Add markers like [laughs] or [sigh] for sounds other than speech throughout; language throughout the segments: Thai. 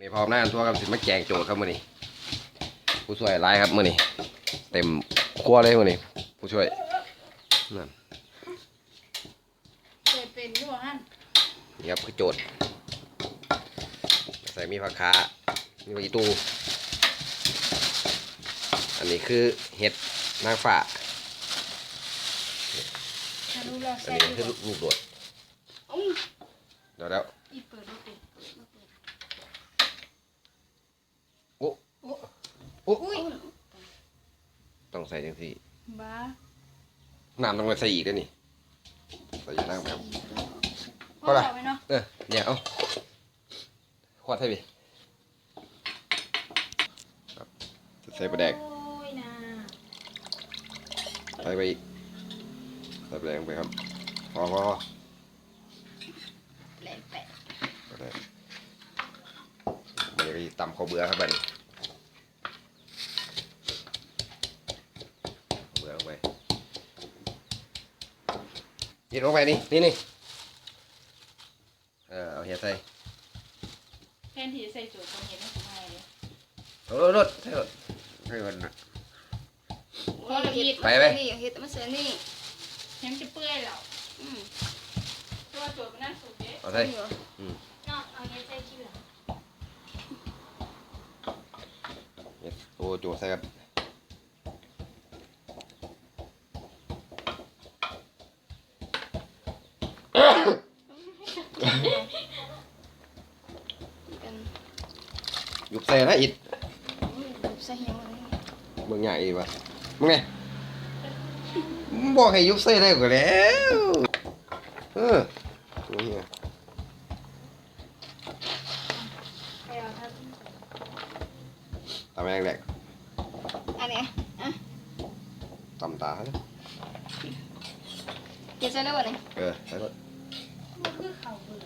นี่พร้อมหน้าตัวกับสิมาแกงโจทย์ครับมื้อนี้ผู้ช่วยหลายครับมื้อนี้เต็มครัวเลยมื้อนี้ผู้ช่วยนั่นเคยเป็นด้วยฮั่นนี่ครับคือโจทย์ใส่มีผักคามีผักอีตูอันนี้คือเห็ดนางฟ้าถ้ารู้เราอันใส่นี้ดีคือกว่าลูกโดดอุ้ยเดี๋ยวแล้ว อีเปิดดูเป็นมาเปิด โอ้ โอ้ โอ้อุ้ยต้องใส่จังซี่บ้าน้ำต้องไปใส่อีกด้วยนี่ใส่อยางน้ำครับพ่อเราไหมเนาะเออเนี่ยเอาขวดให้พี่ครับใส่ปลาแดกโอ้ยนะใส่ไปอีกใส่ปลาแดกลงไปครับพอพอแหลมแปะปลาแดกมันจะตำข้าวเบื่อครับบัดนข้าวเบื่อลงไป ยิดลงไปนี่นี่นี่เออเอาเห็ดใส่แทนที่จะใส่โจทย์ตรงนี้ต้องทำไงเลยเอารถรถใส่รถให้มันน่ะพอเราอีดไปไหมนี่เฮ็ดมาเสือนี่เห็นจะเปื่อยแล้วอืมตัวโจทย์มันน่าสุดเด้เอาใส่นี่เหรอเนาะเอาเงี้ยใส่ที่หลังเห็ดโอ้โจใส่ครั บเป็นยุบใส่นะอิดอุ้ยดูใส่เหี่ยวเลยเบิ่งใหญ่อีกวะมึงไงมึงบอกให้ยุบใส่ได้ก็แล้วเออตัวเหี้ยไปเอาทับตาแมงแดกอันเนี้ยอะตำตาเลยเก็บใส่แล้วบ่เนี่ยเออใส่รถ มันคือเข่าเบื่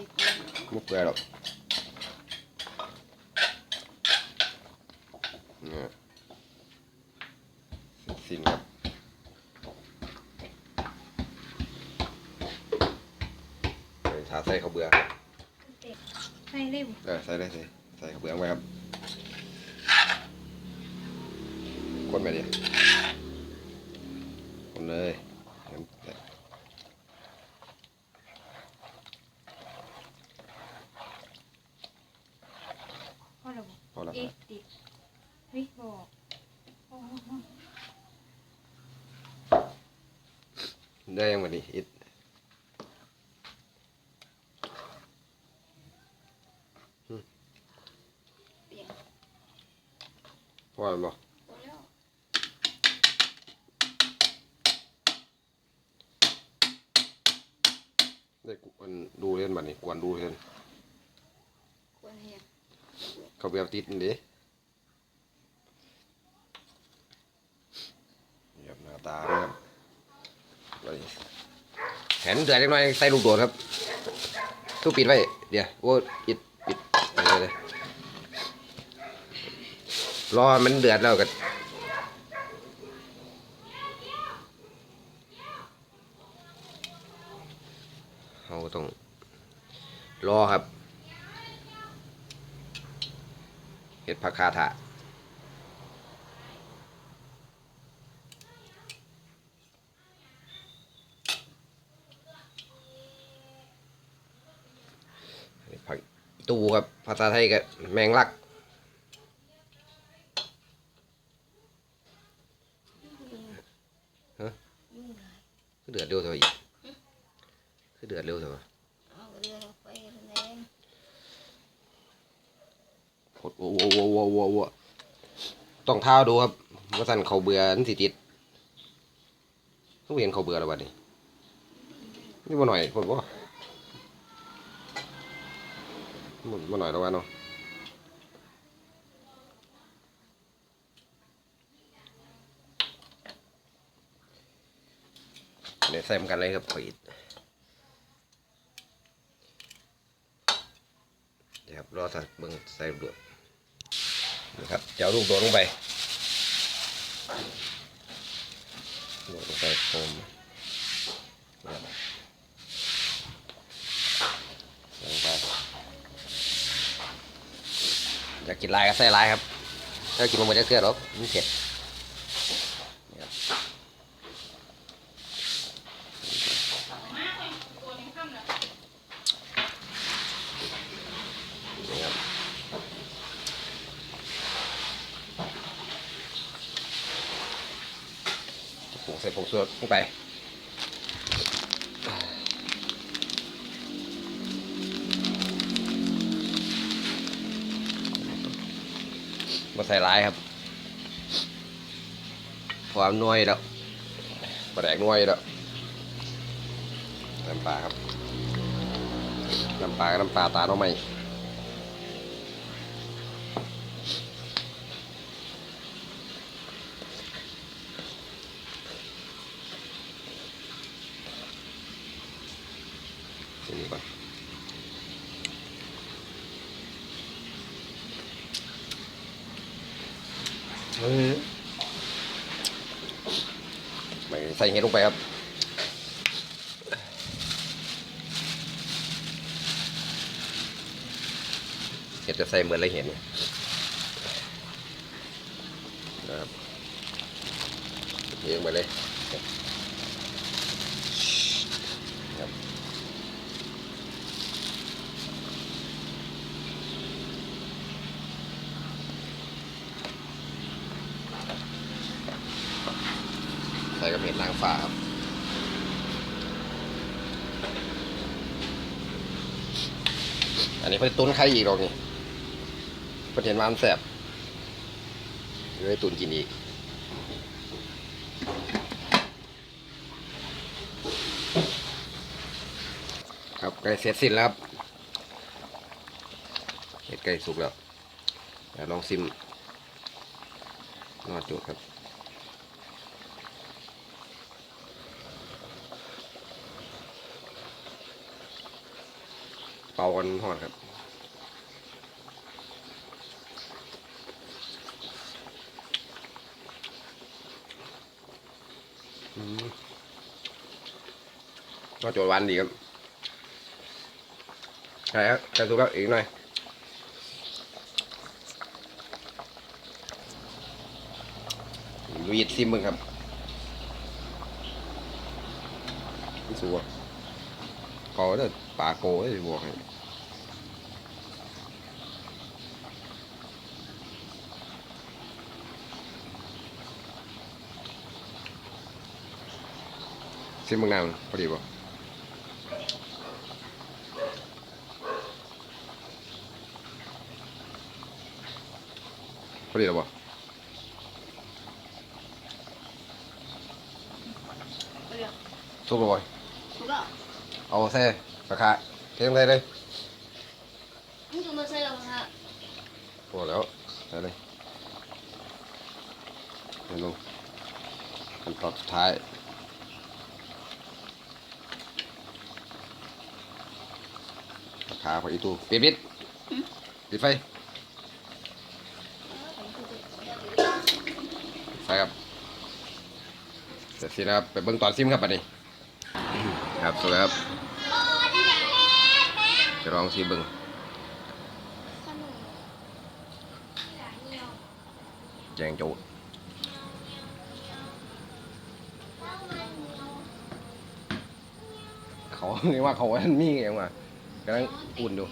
อ สิเปื่อยมุกเกลือหรอกเนี่ยสิ้นครับเออถ้าใส่ข้าวเบื่อใส่เร็วเออใส่ได้ใส่ใส่ข้าวเบื่อลงไปครับคนไปดิคนเลยน้ำแตะ พ่อเราบอก พอแล้ว เอ๊ะติดเฮ้ยบอกโอ้โห ได้ยังวันนี้อิดเปลี่ยนพอแล้วบ่พอแล้วได้กูมันดูเล่นบัดนี้กวนดูเล่นควรเฮียเขาเบียบติดนี่ดิเหยียบหน้าตาด้วยครับไป แขนเดือดจังหน่อยใส่ลูกโดดครับทุกปิดไว้เดี๋ยวโอ้ปิดปิดเลยเลยรอมันเดือดแล้วก็เราต้องรอครับเห็ดผักคาถะเห็ดผักอี ตูครับภาษาไทยก็แมงลักยุ่งหลายคือเดือดเร็วเท่าอีกคือเดือดเร็วเท่าเอาเรือลงไปแรงโอ้โหโอ้โหโอ้โหโอ้โหต้องเท้าดูครับว่าสั่นเขาเบื่อนั่นสิติดต้องเห็นเขาเบื่อแล้วบัดนี้นี่มาหน่อยคน ว่ามาหน่อยแล้ววะเนาะเนี่ยวใส่กันเลยครับขออีกเดี๋ยวครับรอสักเบิ่งใส่ลูกโดดนะครับจะเอาลูกโดดลงไปโดดลงไปโฟมนะครับใส่ลงไป อยากกินลายก็ใส่ลายครับถ้ากินมันจะเกลือหรอกมันเผ็ดปรับมากเลยตัวนี้ข้ามแล้วนี่ครับผงใส่ผงชูรสลงไป มาใส่ร้ายครับความน้อยแล้วปลาแดกน้อยแล้วน้ำปลาครับ น้ำปลากับน้ำปลาตาน้องไม่นี่ก่อนเฮ้ยไม่ ใส่เห็ดลงไปครับเห็ดจะใส่เหมือนไรเห็นเนี่ยนะครับเลี้ยงไปเลยครับใส่กับเห็ดนางฟ้าครับ อันนี้เพิ่นตุนไข่อีกหรอกนี่เพิ่นเห็นว่ามันแสบเลยตุนกินอีกครับไก่เสร็จสิ้นแล้วครับเห็ดไก่สุกแล้วเดี๋ยวลองซิมนอดจุดครับ เป่ากันหอดครับอืมก็โจทย์วันดีครับใช่ครับใส่สุกแล้วอีกหน่อยวีดซิมมึงครับ สวก อเด้อปลาโกได้บวกให้ซิมมึ เอาใส่ราคาเท่งเลยเลยมึงจะมาใส่แล้วฮะพอแล้วใส่เลยเดี๋ยวลงขั้นตอนสุดท้ายราคาพออีตูปิดปิดปิดไฟไฟครับเสร็จสิ้นแล้วครับไปเบิ่งตอนซิมครับบัดนี้ ครับสวัสดีครับ จะลองซิมเบิ่งขนมแจงโจเขาเรียกว่าเขาอันมีเองว่ะกำลังอุ่นอยู่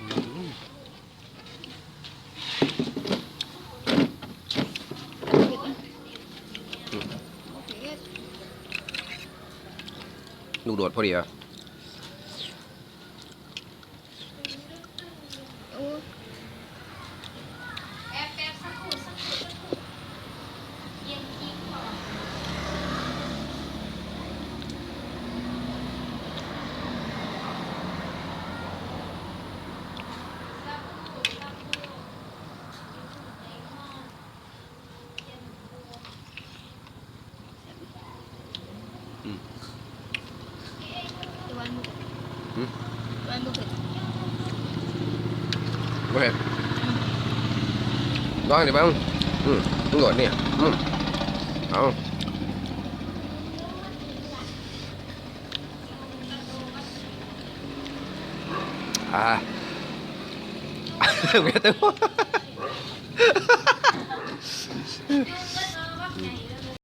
อืม ลูกโดดพอดีอะ ngon thì không ừ, đúng rồi nè. Ừ. không à. [laughs] Biết tiếng [laughs]